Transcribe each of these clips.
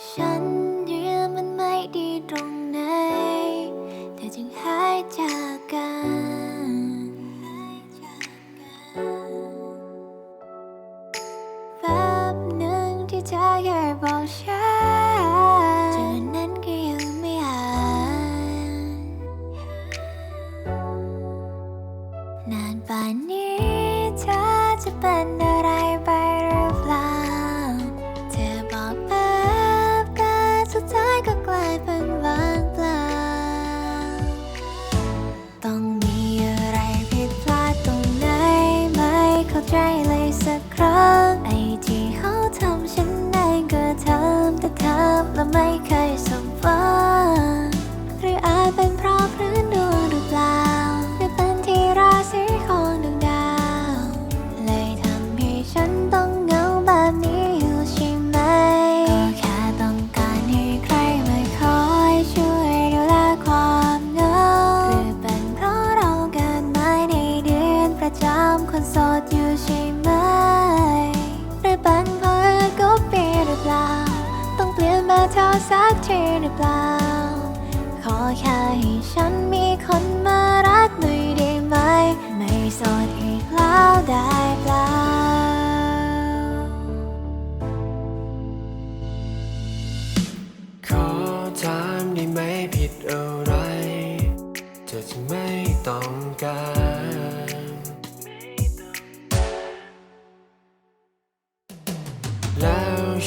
ฉันเรียมันไม่ดีตรงไหนเธอจึงหายจากกันแป๊บหนึ่งที่เธอแค่บอกฉันจนวันนั้นก็ยังไม่อ่านนานป่านนี้เธอจะเป็น ประจำคนโสดอยู่ใช่ไหมหรือเป็นเพราะก็เปีหรือเปล่า ต้องเปลี่ยนเบอร์โทรสักทีหรือเปล่า ขอแค่ให้ฉันมีคนมารักหน่อยได้ไหม ไม่โสดอีกแล้วได้เปล่า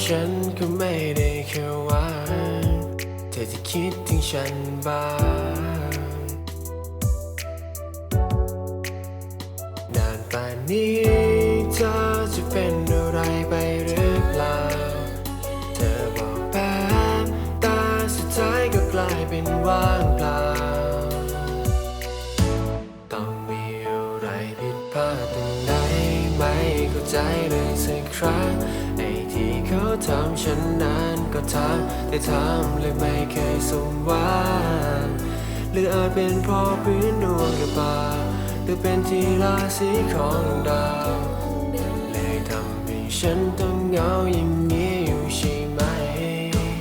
ฉันก็ไม่ได้แค่ว่าเธอจะคิดถึงฉันบ้างนานป่านนี้เธอจะเป็นอะไรไปหรือเปล่า เธอบอกแป๊บแต่สุดท้ายก็กลายเป็นว่าง ไม่เข้าใจเลยสักครั้งไอ้ที่เขาทำฉันนั้นก็ทำแต่ทำเลยไม่เคยสมหวังหรืออาจเป็นเพราะพื้นดวงหรือเปล่าหรือเป็นที่ราศีของดาวเลยทำให้ฉันต้องเหงาอย่างนี้อยู่ใช่ไหม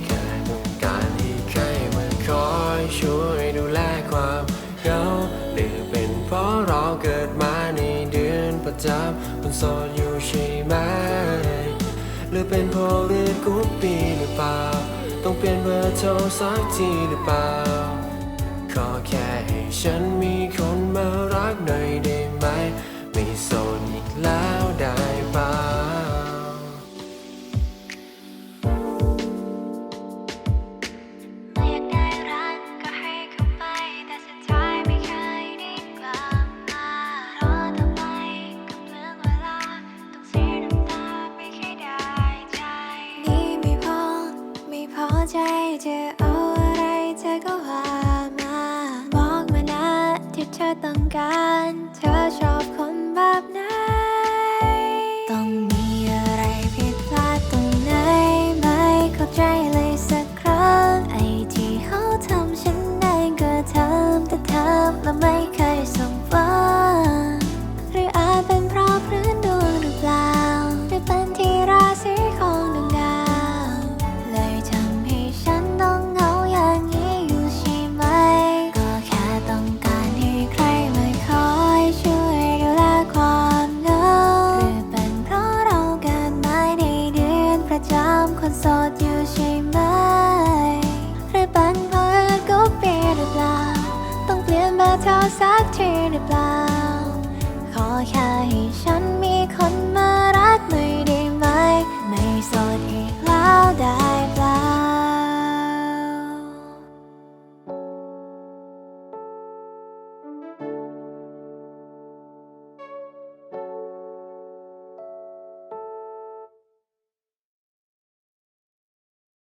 แค่ต้องการให้ใครมาคอยช่วยดูแลความเหงาหรือเป็นเพราะเราเกิดมา จำคนโสดอยู่ใช่ไหม หรือเป็นพราะเรื่องกุ๊ปปีหรือเปล่า ต้องเปลี่ยนเบอร์โทรสักทีหรือเปล่า ขอแค่ให้ฉันมีคนมารักหน่อยได้ไหม ใจเธอเอาอะไรเธอก็ว่ามา บอกมานะที่เธอต้องการ เธอชอบ เปลี่ยนเบอสักทีหรือเปล่า ขอแค่ให้ฉ